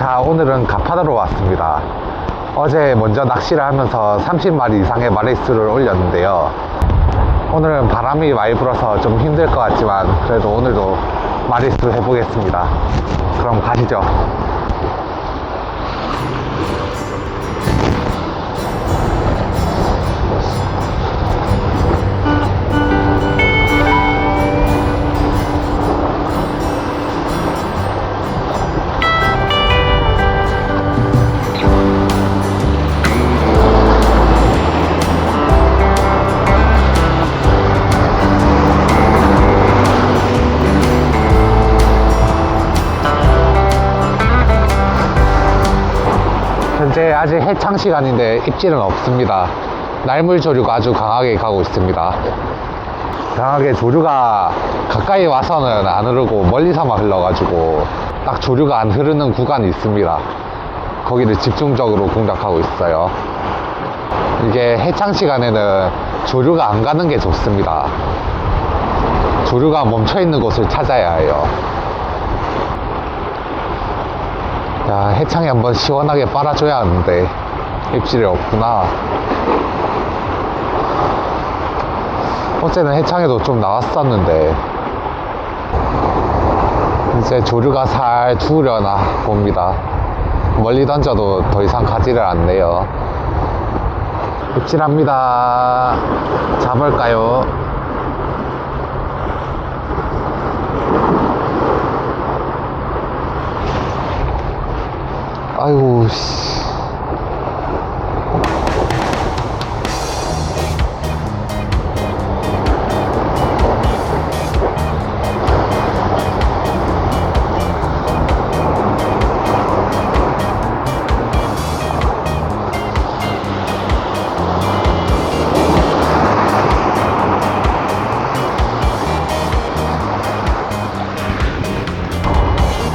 자, 오늘은 가파도로 왔습니다. 어제 먼저 낚시를 하면서 30마리 이상의 마리수를 올렸는데요. 오늘은 바람이 많이 불어서 좀 힘들 것 같지만 그래도 오늘도 마리수 해보겠습니다. 그럼 가시죠. 아직 해창 시간인데 입질은 없습니다. 날물 조류가 아주 강하게 가고 있습니다. 강하게 조류가 가까이 와서는 안 흐르고 멀리서만 흘러가지고 딱 조류가 안 흐르는 구간이 있습니다. 거기를 집중적으로 공략하고 있어요. 이게 해창 시간에는 조류가 안 가는 게 좋습니다. 조류가 멈춰 있는 곳을 찾아야 해요. 야, 해창에 한번 시원하게 빨아줘야 하는데 입질이 없구나. 어제는 해창에도 좀 나왔었는데 이제 조류가 살 죽으려나 봅니다. 멀리 던져도 더 이상 가지를 않네요. 입질합니다. 잡을까요? 아이고 씨.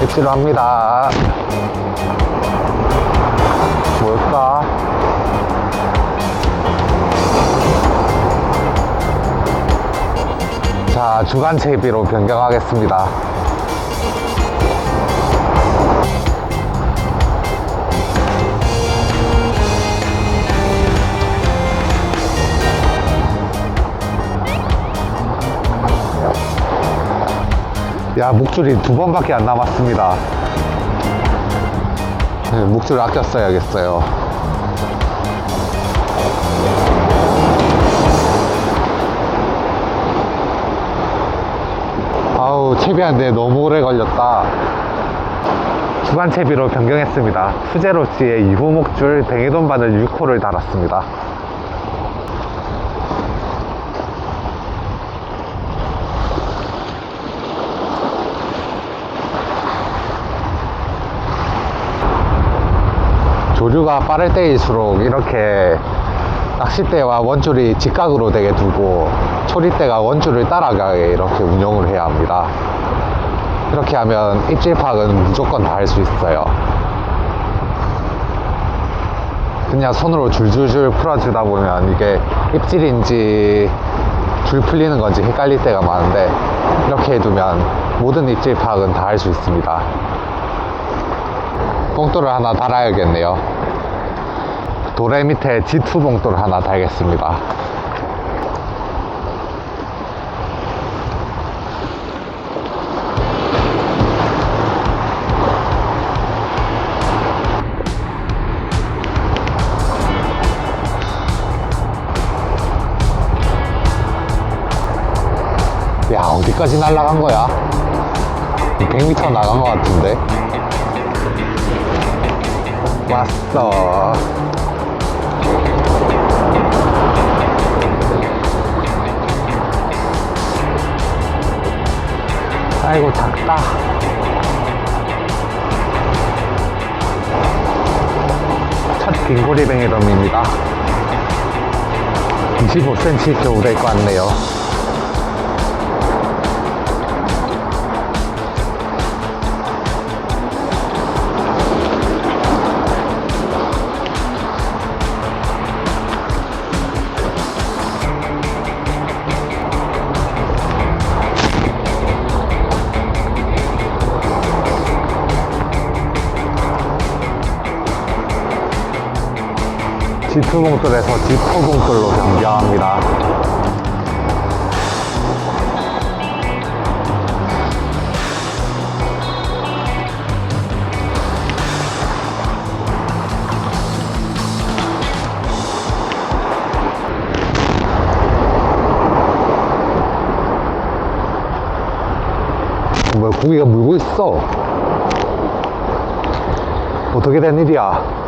입질합니다. 뭘까? 자, 주간 채비로 변경하겠습니다. 야, 목줄이 두 번밖에 안 남았습니다. 네, 목줄 아껴 써야겠어요. 아우, 채비하는데 너무 오래 걸렸다. 주간 채비로 변경했습니다. 수제로시에 2호 목줄 뱅에돈 바늘 6호를 달았습니다. 조류가 빠를 때일수록 이렇게 낚싯대와 원줄이 직각으로 되게 두고 초리대가 원줄을 따라가게 이렇게 운용을 해야 합니다. 이렇게 하면 입질 파악은 무조건 다 할 수 있어요. 그냥 손으로 줄줄줄 풀어주다 보면 이게 입질인지 줄 풀리는 건지 헷갈릴 때가 많은데 이렇게 해두면 모든 입질 파악은 다 할 수 있습니다. 봉돌을 하나 달아야겠네요. 도래 밑에 G2 봉돌을 하나 달겠습니다. 어디까지 날아간 거야? 100m 나간 것 같은데? 왔어. 아이고, 작다. 첫 긴고리뱅이 덤입니다. 25cm 겨우 될 것 같네요. 지프 봉돌에서 지퍼 봉돌로 변경합니다. 뭐야 고기가 물고 있어 어떻게 된 일이야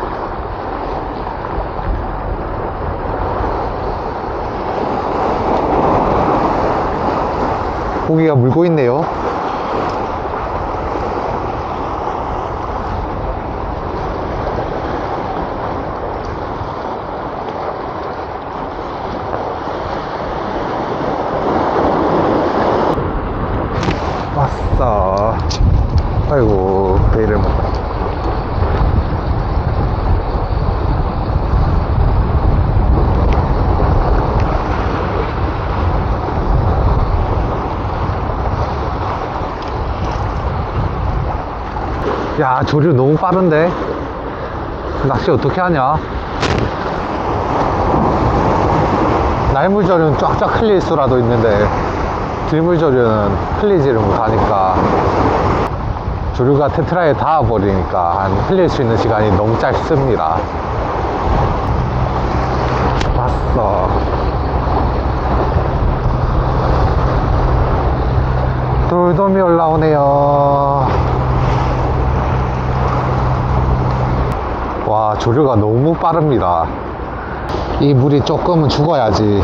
고기가 물고 있네요. 왔어. 아이고 베일을 못 야 조류 너무 빠른데? 낚시 어떻게 하냐? 날물조류는 쫙쫙 흘릴 수라도 있는데 들물조류는 흘리지를 못하니까. 조류가 테트라에 닿아버리니까 한 흘릴 수 있는 시간이 너무 짧습니다. 왔어. 돌돔이 올라오네요 와 조류가 너무 빠릅니다. 이 물이 조금은 죽어야지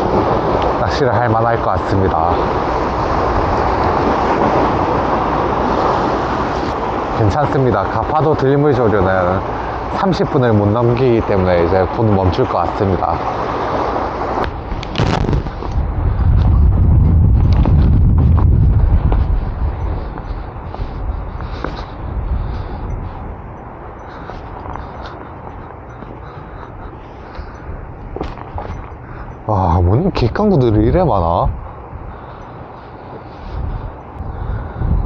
낚시를 할 만할 것 같습니다. 괜찮습니다. 가파도 들물 조류는 30분을 못 넘기기 때문에 이제 곧 멈출 것 같습니다 와, 뭐니 객강구들이 이래 많아?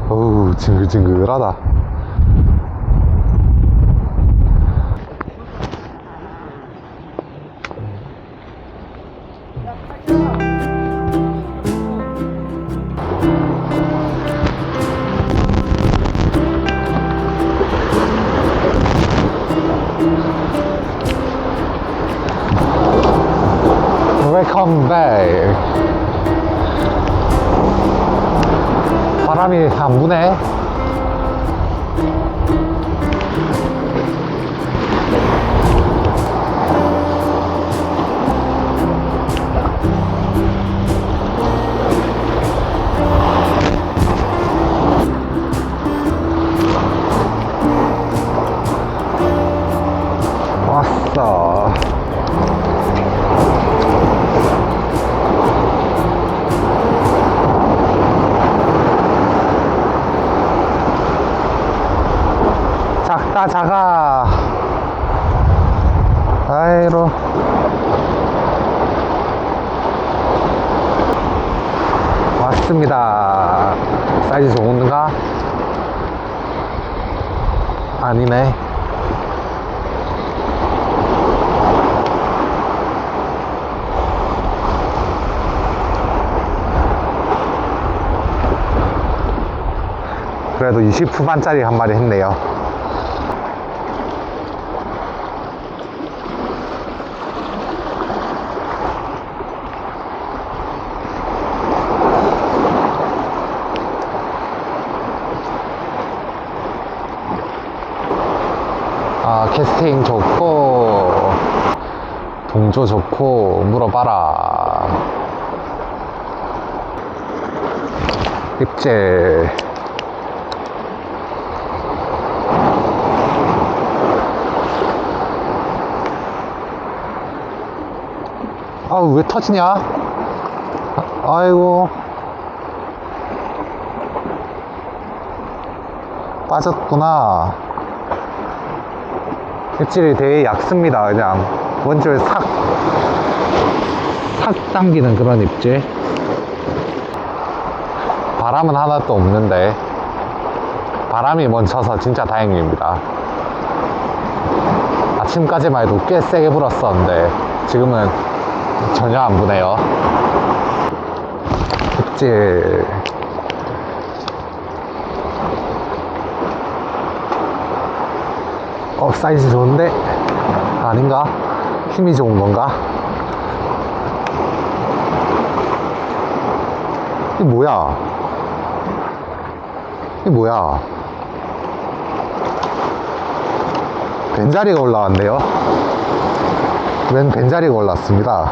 어우, 징글징글하다. 웰 컴백 바람이 안 부네 왔습니다. 사이즈 좋은가? 아니네. 그래도 20 후반짜리 한 마리 했네요 아, 캐스팅 좋고, 동조 좋고, 물어봐라. 입질. 아우, 왜 터지냐? 아, 아이고. 빠졌구나. 입질이 되게 얕습니다. 그냥 원줄 삭, 삭 당기는 그런 입질. 바람은 하나도 없는데, 바람이 멈춰서 진짜 다행입니다. 아침까지만 해도 꽤 세게 불었었는데, 지금은 전혀 안 부네요. 입질. 어, 사이즈 좋은데? 아닌가? 힘이 좋은 건가? 이 뭐야? 이 뭐야? 벤자리가 올라왔네요. 웬 벤자리가 올랐습니다.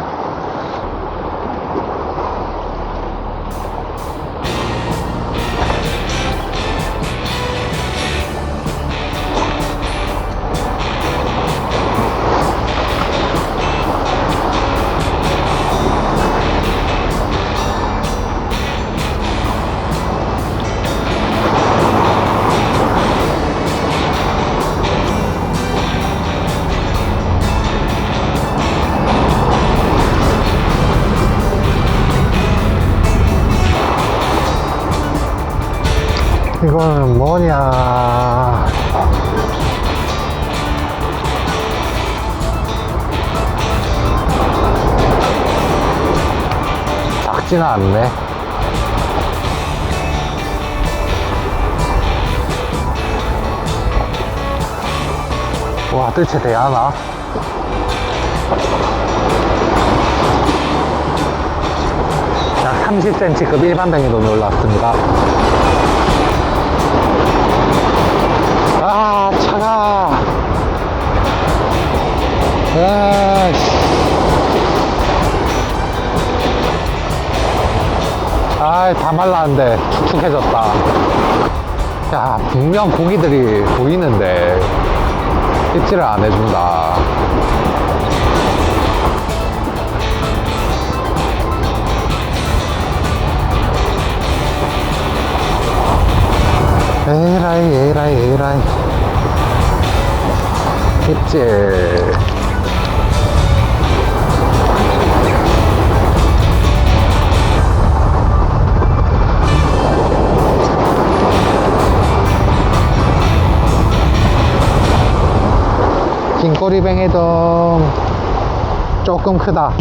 뭐냐? 작지는 않네. 와, 뜰채 대하나? 약 30cm급 일반 뱅이도 올랐습니다. 아, 차가. 아, 씨. 아, 다 말랐는데 축축해졌다. 야, 분명 고기들이 보이는데 입질을 안 해준다. 에라이, 에라이, 에라이. 입질. 긴꼬리뱅에도 조금 크다.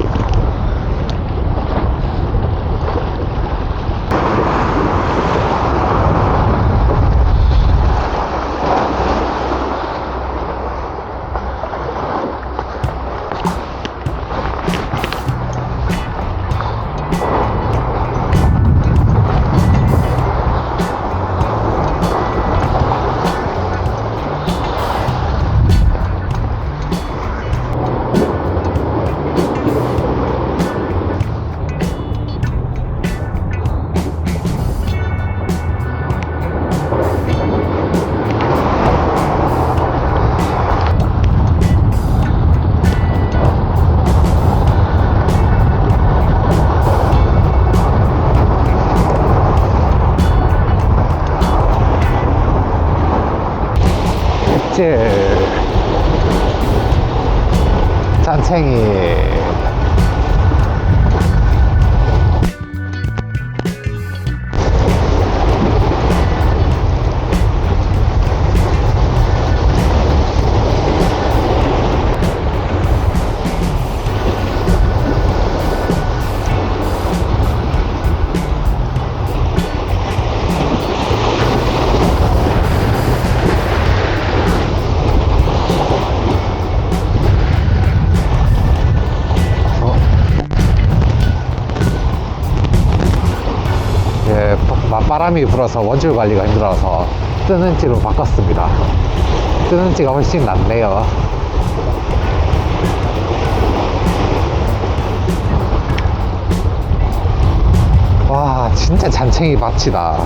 잔챙이. 바- 맞바람이 불어서 원줄 관리가 힘들어서 뜨는 찌로 바꿨습니다. 뜨는 찌가 훨씬 낫네요. 와, 진짜 잔챙이 밭이다.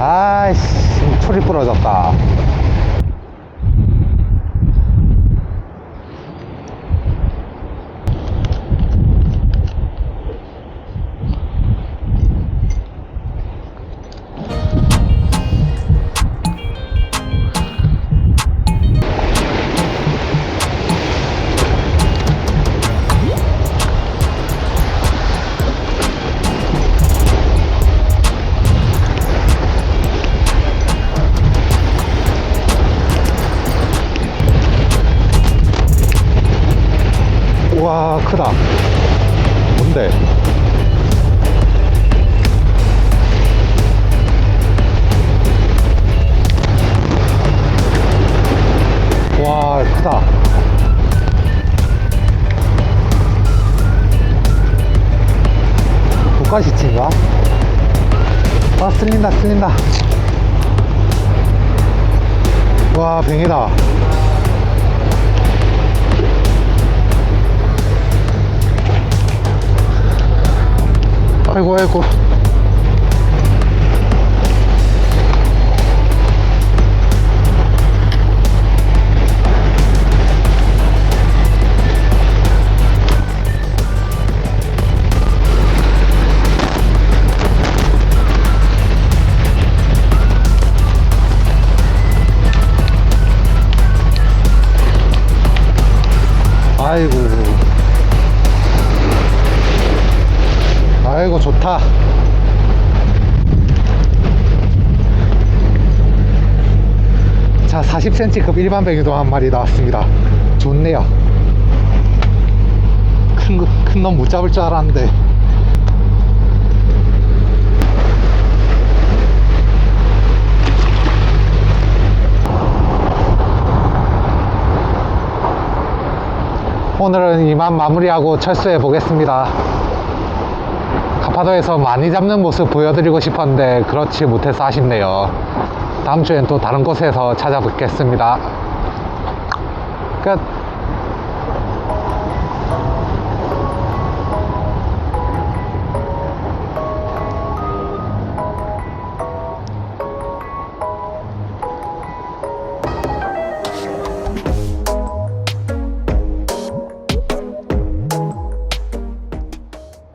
아이씨, 초리 부러졌다. 크다. 뭔데? 와 크다. 국가시치인가? 아 쓸린다 쓸린다. 와 뱅이다 아이고 아이고. 아이고 아이고 좋다. 자 40cm급 일반 뱅이도 한 마리 나왔습니다. 좋네요. 큰놈 못 잡을 줄 알았는데. 오늘은 이만 마무리하고 철수해 보겠습니다. 가파도에서 많이 잡는 모습 보여드리고 싶었는데 그렇지 못해서 아쉽네요. 다음 주엔 또 다른 곳에서 찾아뵙겠습니다. 끝.